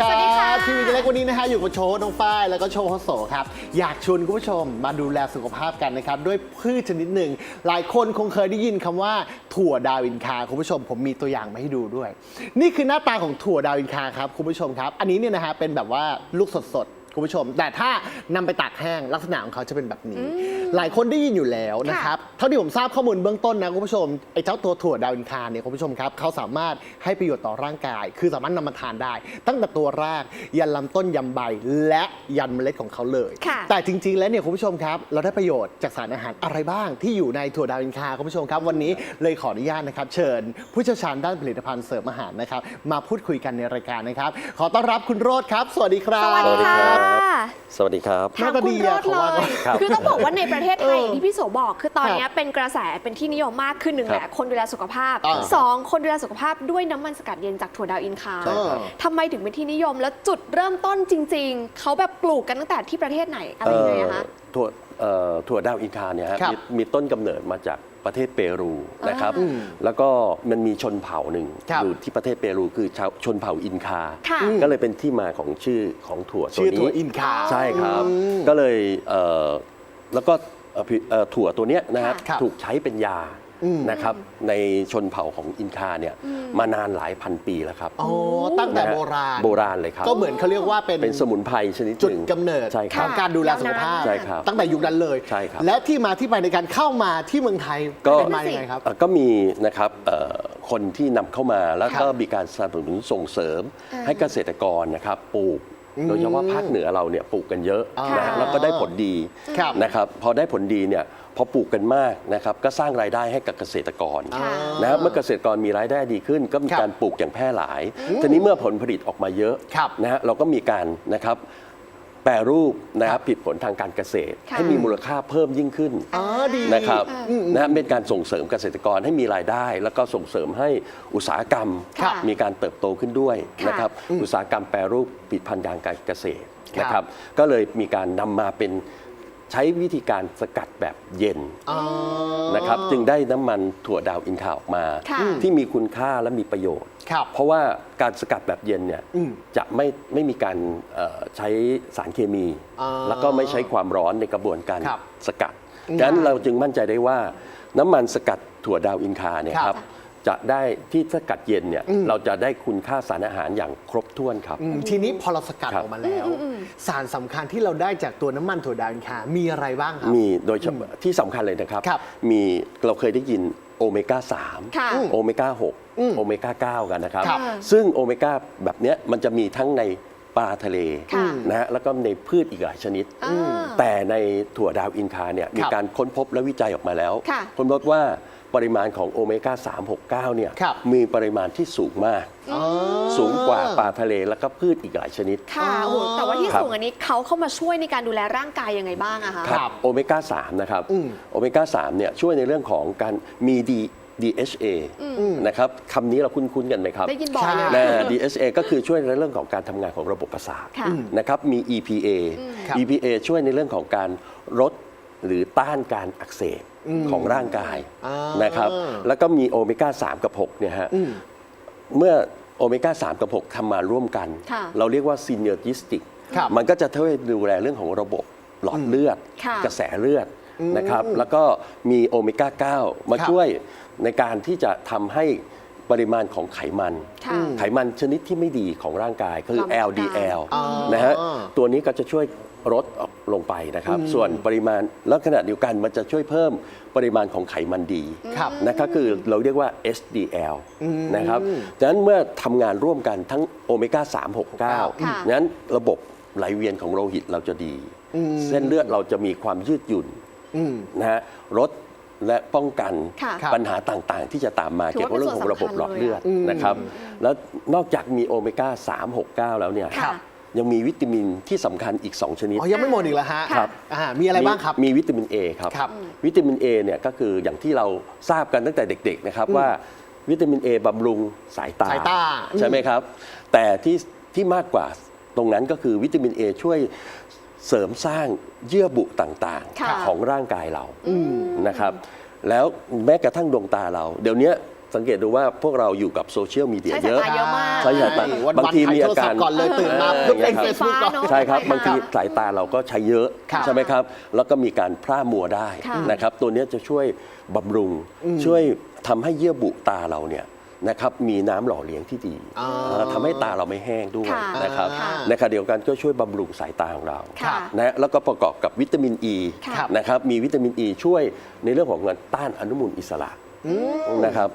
ครัสวัสดีค่ะ บทีวีเล็กวันนี้นะฮะอยู่กับโชว์น้องฝ้ายแล้วก็โชว์ฮอสโซครับ อยากชวนคุณผู้ชมมาดูแลสุขภาพกันนะครับ ด้วยพืชชนิดหนึ่ง หลายคนคงเคยได้ยินคำว่าถั่วดาวินคาคุณผู้ชมผมมีตัวอย่างมาให้ดูด้วย นี่คือหน้าตาของถั่วดาวินคาครับคุณผู้ชมครับ อันนี้เนี่ยนะฮะเป็นแบบว่าลูกสดๆ คุณผู้ชม แต่ถ้านำไปตากแห้งลักษณะของเขาจะเป็นแบบนี้ หลายคนได้ยินอยู่แล้วนะครับ เท่าที่ผมทราบข้อมูลเบื้องต้นนะคุณผู้ชมไอ้เจ้าตัวถั่วดาวอินคาเนี่ยคุณผู้ชมครับเขาสามารถให้ประโยชน์ต่อร่างกาย คือสามารถนำมาทานได้ ตั้งแต่ตัวรากยันลำต้นยำใบและยันเมล็ดของเขาเลย ค่ะ แต่จริง ๆ แล้วเนี่ยคุณผู้ชมครับ เราได้ประโยชน์จากสารอาหารอะไรบ้างที่อยู่ในถั่วดาวอินคาคุณผู้ชมครับวันนี้เลยขออนุญาตนะครับ เชิญ ผู้เชี่ยวชาญด้านผลิตภัณฑ์เสริมอาหารนะครับ มาพูดคุยกันในรายการนะครับ ขอต้อนรับคุณโรดครับ สวัสดีครับ สวัสดีค่ะสวัสดีครับถามหน้าตาคุดีณโรอะดเขาเลว่ากันยครับคือต้องบอกว่าในประเทศไทยเอออย่างที่พี่โสบอก คือตอนครับนี้เป็นกระแสเป็นที่นิยมมากคือหนึ่งครัแหบละคนดูแลสุขภาพอ่าสองคนดูแลสุขภาพด้วยน้ำมันสกัดเย็นจากถั่วดาวอินคาใช่ครับทำไมถึงเป็นที่นิยมแล้วจุดเริ่มต้นจริง ๆ เขาแบบปลูกกันตั้งแต่ที่ประเทศไหนอะไรยังไงอะคะเอ่อถั่วเอ่อถั่วดาวอินคาเนี่ยฮะครับมีมีต้นกำเนิดมาจาก ประเทศเปรูนะครับอืมแล้วก็มันมีชนเผ่าหนึ่งครับอยู่ที่ประเทศเปรูคือชาวชนเผ่าอินคา ค่ะ ก็เลยเป็นที่มาของชื่อของถั่วตัวชื่อนี้ถั่วอินคาใช่ครับ อืมก็เลยเอ่อแล้วก็เอ่อผิเอ่อถั่วตัวเนี้ยนะครับครับ ถูกใช้เป็นยา อืม นะครับในชนเผ่าของอินคาเนี่ยมานานหลายพันปีแล้วครับอ๋อ ตั้งแต่นะฮะโบราณ โบราณเลยครับก็เหมือนเขาเรียกว่าเป็นเป็นสมุนไพรชนิดหจุดนึ่งกำเนิดใช่คขรัอบ งการดูแลสุขภาพ ใช่ครับตั้งแต่ยุคนั้นเลย ใช่ครับ และที่มาที่ไปในการเข้ามาที่เมืองไทยก็เป็นมาอย่างไงครับ เอ่อก็มีนะครับเอ่อคนที่นำเข้ามาแล้วก็ครับมีการสนับสนุนส่งเสริมอ่าให้เกษตรกรนะครับปลูกอืม โดยเฉพาะภาคเหนือเราเนี่ยปลูกกันเยอะอ่านนะฮะแล้วก็ได้ผลดีครับนะครับพอได้ผลดีเนี่ยพอปลูกกันมากนะครับก็สร้างรายได้ให้กับเกษตรกร ค่ะ นะครับเมื่อเกษตรกรมีรายได้ดีขึ้น ก็มีครับการปลูกอย่างแพร่หลาย ทีนี้เมื่อผลผลิตออกมาเยอะครับนะฮะเราก็มีการนะครับ แปรรูปนะคครัรับบผิดผลทางการเกษตรค่ะให้มีมูลค่าเพิ่มยิ่งขึ้นอ๋อดีนะครับอืมนะเป็นการส่งเสริมเกษตรกรให้มีรายได้ แล้วก็ส่งเสริมให้อุตสาหกรรมครับมีการเติบโตขึ้นด้วยค่ะนะครับอืมอุตสาหกรรมแปรรูปผลิตภัณฑ์ทางการเกษตรครับนะครับ ก็เลยมีการนำมาเป็นใช้วิธีการสกัดแบบเย็นอ๋อนะครับจึงได้น้ำมันถั่วดาวอินคาออกมาค่ะที่มีคุณค่าและมีประโยชน์ ครับ เพราะว่าการสกัดแบบเย็นเนี่ยอืมจะไม่ไม่มีการเอ่อใช้สารเคมี อ่าแล้วก็ไม่ใช้ความร้อนในกระบวนการครับสกัดดังนั้นเราจึงมั่นใจได้ว่า น้ำมันสกัดถั่วดาวอินคาเนี่ยครับครับจะได้ที่สกัดเย็นเนี่ยอืม เราจะได้คุณค่าสารอาหารอย่างครบถ้วนครับ อืมทีนี้พอเราสกัดครัอบอกมาแล้ว สารสำคัญที่เราได้จากตัวน้ำมันถั่วดาวอินคามีอะไรบ้างครับ มีโดยเฉพาะที่สำคัญเลยนะครับ ครับมีเราเคยได้ยิน โอเมก้าค่ะ3โอเมก้าอืม6โอเมก้า9กันนะครับ ครับ ซึ่งโอเมก้าแบบเนี้ยมันจะมีทั้งใน ปลาทะเลค่ะนะฮะแล้วก็ในพืชอีกหลายชนิด อ่าแต่ในถั่วดาวอินคาเนี่ยมีการค้นพบและวิจัยออกมาแล้วค่ะค้นพบว่าปริมาณของโอเมก้า 3 6 9 เนี่ยครับ มีปริมาณที่สูงมาก อ๋อ สูงกว่าปลาทะเลแล้วก็พืชอีกหลายชนิด ค่ะโอ้โหแต่ว่าที่ครับ สูงอันนี้เขาเข้ามาช่วยในการดูแลร่างกายยังไงบ้างอะคะ ครับโอเมก้า3นะครับอืมโอเมก้า3เนี่ยช่วยในเรื่องของการมี D DHA นะครับคำนี้เราคุ้นๆกันไหมครับได้ยินบ่อยเลย นะ DHA ก็คือช่วยในเรื่องของการทำงานของระบบประสาทค่ะนะครับมี EPA ครับ EPA ช่วยในเรื่องของการลดหรือต้านการอักเสบของร่างกายอ่านนะครับแล้วก็มีโอเมก้า 3 กับ 6 เนี่ยฮะอืม เมื่อโอเมก้า 3 กับ 6ทำมาร่วมกัน ค่ะ เราเรียกว่าซีเน r จิสติก ครับ มันก็จะช่วยดูแลเรื่องของระบบหลอดเลือด ค่ะ กระแสเลือด นะครับ แล้วก็มีโอเมก้า 9 มาครับช่วยในการที่จะทำให้ปริมาณของไขมัน ค่ะ ไขมันชนิดที่ไม่ดีของร่างกายคือ ความต้องการ LDL อ๋อนะฮะตัวนี้ก็จะช่วยลดออกลงไปนะครับ ส่วนปริมาณแล้วขณะเดียวกันมันจะช่วยเพิ่มปริมาณของไขมันดีครับนะครับคือเราเรียกว่า HDL นะครับดังนั้นเมื่อทำงานร่วมกันทั้งโอเมก้า3 6 9ค่ะนั้นระบบไหลเวียนของโลหิตเราจะดี เส้นเลือดเราจะมีความยืดหยุ่น อืม นะฮะลดและป้องกันค่ะครับปัญหาต่างๆ ที่จะตามมาถือเกี่ยวว่ากับเรื่องของระบบหลอดเลือดเป็นส่วนสำคัญเลยอะนะครับ แล้วนอกจากมีโอเมก้า 3 6 9 แล้วเนี่ยค่ะ ยังมีวิตามินที่สำคัญอีก 2 ชนิด อ๋อยังไม่หมดอีกแล้วฮะครับ อ่ามีอะไรบ้างครับมีวิตามิน A ครับ ครับ วิตามิน A เนี่ยก็คืออย่างที่เราทราบกันตั้งแต่เด็กๆนะครับว่าวิตามิน A บำรุงสายตา สายตา ใช่ไหมครับ แต่ที่ที่มากกว่าตรงนั้นก็คือวิตามิน A ช่วย เสริมสร้างเยื่อบุต่างค่ะ ๆ ของร่างกายเรานะครับ แล้วแม้กระทั่งดวงตาเรา เดี๋ยวนี้สังเกตดูว่าพวกเราอยู่กับโซเชียลมีเดียใช้เยสายอะ ตาเยอะมาก ใช่สายตา วันบางทีมีอาการถ่ยโทศัพท์ก่อนเลยตื่นมาเออเพิ่งเล่นครับเฟซบุ๊กก่อนสีฟ้าเนอะใช่ครับค่ะบางทีสายตาเราก็ใช้เยอะค่ะใช่ไหมครับ แล้วก็มีการพร่ามัวได้ค่ะนะครับ ตัวเนี้ยจะช่วยบำรุงช่วยทำให้เยื่อบุตาเราเนี่ย นะครับมีน้ำหล่อเลี้ยงที่ดีอ่าเอ่อทำให้ตาเราไม่แห้งด้วยค่ะนะครับค่ะในขณะเดียวกันก็ช่วยบำรุงสายตาของเราค่ะนะแล้วก็ประกอบกับวิตามินอ e ีค่ะ นะครับมีวิตามินอ e ีช่วยในเรื่องของการต้านอนุมูลอิสระนะครับ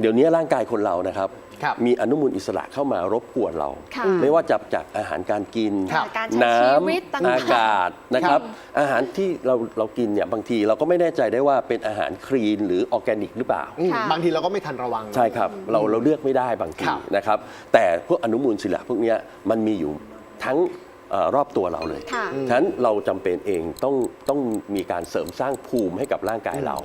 เดี๋ยวนี้ร่างกายคนเรานะครับครับ มีอนุมูลอิสระเข้ามารบกวนเราค่ะไม่ว่าจะจากอาหารการกินครับการใช้น้ชีวิตต่างำๆอากาศนะครับ อาหารที่เราเรากินเนี่ยบางทีเราก็ไม่แน่ใจได้ว่าเป็นอาหารคลีนหรือออร์แกนิกหรือเปล่าอืมค่ะบางทีเราก็ไม่ทันระวัง ใช่ครับ เราเราเลือกไม่ได้บางทีครับนะครับ แต่พวกอนุมูลอิสระพวกเนี้ยมันมีอยู่ทั้งเอ่อ รอบตัวเราเลยค่ะฉะนั้นเราจำเป็นเองต้องต้องมีการเสริมสร้างภูมิให้กับร่างกายเรา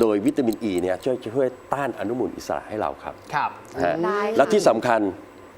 โดยวิตามินอ e ีเนี่ยช่วยช่วยต้านอนุมูลอิสระให้เราครับ ครับฮะได้ค่ะแล้วที่สำคัญ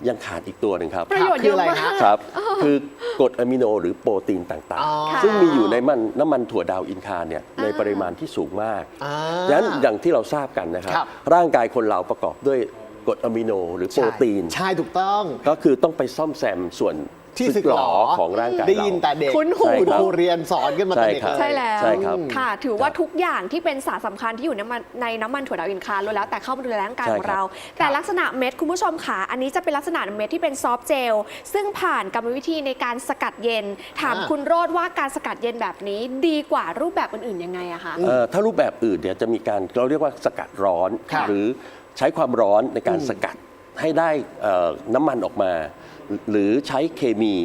ยังขาดอีกตัวหนึ่งครับประโยชน์เยอะมากคืออะไรฮะครับ คือกรดอะมิโนหรือโปรตีนต่างอ๋อๆซึ่งมีอยู่ในมันน้ำมันถั่วดาวอินคาเนี่ยในปริมาณที่สูงมากอ่าดังนั้นอย่างที่เราทราบกันนะครับครับร่างกายคนเราประกอบด้วย กรดอะมิโนหรือโปรตีน ใช่ถูกต้อง ก็คือต้องไปซ่อมแซมส่วนที่สึกหรอของร่างกายได้เรายินแต่เด็กคุ้นหูใช่คุณครับครูเรียนสอนกันมาแต่เด็กใช่ครับเลยใช่แล้วใช่ครับค่ะ ถือว่าทุกอย่างที่เป็นสารสำคัญที่อยู่ในมันในน้ำมันถั่วดาวอินคาล้วนแล้วแต่เข้ามาดูแลร่างกายใช่ของครับเรา แต่ลักษณะเม็ดคุณผู้ชมค่ะ อันนี้จะเป็นลักษณะเม็ดที่เป็นซอฟต์เจล ซึ่งผ่านกรรมวิธีในการสกัดเย็น ถามอ่าคุณโรดว่าการสกัดเย็นแบบนี้ดีกว่ารูปแบบอื่นๆยังไงอะคะเอ่อถ้ารูปแบบอื่นเนี่ยจะมีการเราเรียกว่าสกัดร้อนครับหรือ ใช้ความร้อนในการอืมสกัดให้ได้เอ่อน้ำมันออกมา หรือใช้เคมี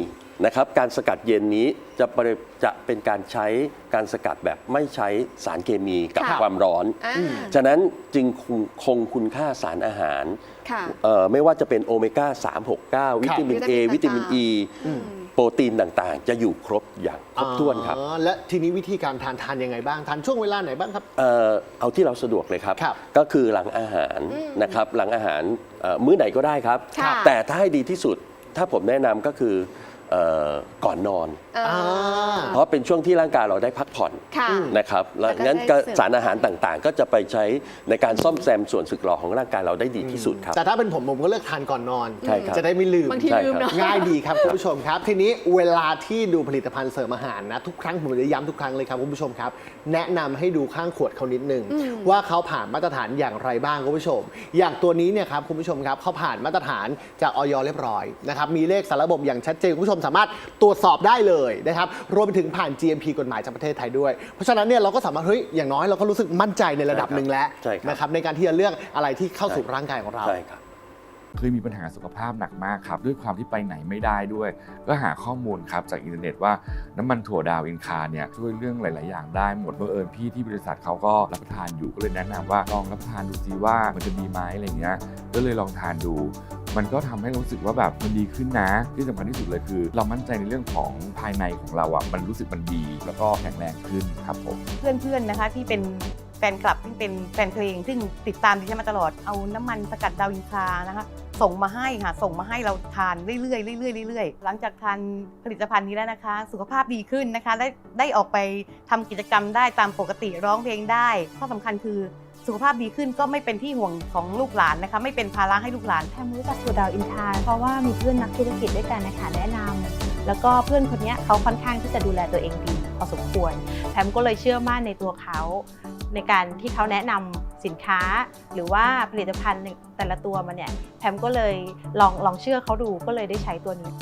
นะครับการสกัดเย็นนี้จะปริจะเป็นการใช้การสกัดแบบไม่ใช้สารเคมีกับค่ะความร้อนอ่าฉะนั้นจึงคงคงคุณค่าสารอาหารค่ะเอ่อไม่ว่าจะเป็นโอเมก้า 369 วิตามิน A วิวิตาตามิมินน E โปรตีนต่างๆ จะอยู่ครบอย่างครบถ้วนครับ อ๋อและทีนี้วิธีการทานทานยังไงบ้าง ทานช่วงเวลาไหนบ้างครับ เอ่อเอาที่เราสะดวกเลยครับ ครับก็คือหลังอาหารนะครับหลังอาหารเอ่อมื้อไหนก็ได้ครับ ค่ะแต่ถ้าให้ดีที่สุดถ้าผมแนะนำก็คือ เอ่อก่อนนอนเอ่ออ อ่า เพราะเป็นช่วงที่ร่างกายเราได้พักผ่อนค่ะนะครับแล้วแล้วก็งั้นได้ก็เสริม สารอาหารต่างๆ ก็จะไปใช้ในการซ่อมแซมส่วนสึกหรอของร่างกายเราได้ดีที่สุดครับ แต่ถ้าเป็นผมผมก็เลือกทานก่อนนอน ใช่ครับ จะได้ไม่ลืม บางทีใช่ลืมครับ เนาะ ง่ายดีครับคุณผู้ชมครับ ทีนี้เวลาที่ดูผลิตภัณฑ์เสริมอาหารนะ ทุกครั้งผมจะย้ำทุกครั้งเลยครับคุณผู้ชมครับ แนะนำให้ดูข้างขวดเขานิดนึง ว่าเขาผ่านมาตรฐานอย่างไรบ้างคุณผู้ชม อย่างตัวนี้เนี่ยครับคุณผู้ชมครับเขาผ่านมาตรฐานจากออยเรียบร้อยนะครับมีเลขสารระบบอย่างชัดเจนคุณผู้ชมสามารถตรวจสอบได้เลยนะครับ รวมไปถึงผ่าน GMP กฎหมายจากประเทศไทยด้วย เพราะฉะนั้นเนี่ยเราก็สามารถเฮ้ยอย่างน้อยเราก็รู้สึกมั่นใจในระดับหนึ่งแล้วใช่ครับ นะครับในการที่จะเลือกอะไรที่เข้าสู่ร่างกายของเรา ใช่ครับ เคยมีปัญหาสุขภาพหนักมากครับ ด้วยความที่ไปไหนไม่ได้ด้วย ก็หาข้อมูลครับจากอินเทอร์เน็ตว่าน้ำมันถั่วดาวอินคาเนี่ยช่วยเรื่องหลาย ๆ อย่างได้หมดบังเอิญพี่ที่บริษัทเขาก็รับประทานอยู่ก็เลยแนะนำว่าลองรับประทานดูซิว่ามันจะดีไหมอะไรเงี้ยก็เลยลองทานดู มันก็ทำให้รู้สึกว่าแบบมันดีขึ้นนะที่สำคัญที่สุดเลยคือ เรามั่นใจในเรื่องของภายในของเราอะมันรู้สึกมันดี แล้วก็แข็งแรงขึ้นครับผมเพื่อนๆนะคะที่เป็นแฟนคลับที่เป็นแฟนเพลง ซึ่งติดตามดิฉันมาตลอดเอาน้ำมันสกัดดาวอินทรานะคะ ส่งมาให้ค่ะ ส่งมาให้เราทานเรื่อยๆเรื่อยๆเรื่อยๆหลังจากทานผลิตภัณฑ์นี้แล้วนะคะ สุขภาพดีขึ้นนะคะได้ได้ออกไปทำกิจกรรมได้ตามปกติร้องเพลงได้ข้อสำคัญคือ สุขภาพดีขึ้นก็ไม่เป็นที่ห่วงของลูกหลานนะคะ ไม่เป็นภาระให้ลูกหลานแพมรู้จักถั่วดาวอินทาเพราะว่ามีเพื่อนนักธุรกิจด้วยกันนะคะแนะนำแล้วก็เพื่อนคนนี้เขาค่อนข้างที่จะดูแลตัวเองดีพอสมควรแพมก็เลยเชื่อมั่นในตัวเขาในการที่เขาแนะนำสินค้าหรือว่าผลิตภัณฑ์แต่ละตัวมาเนี่ยแพมก็เลยลองลองเชื่อเขาดูก็เลยได้ใช้ตัวนี้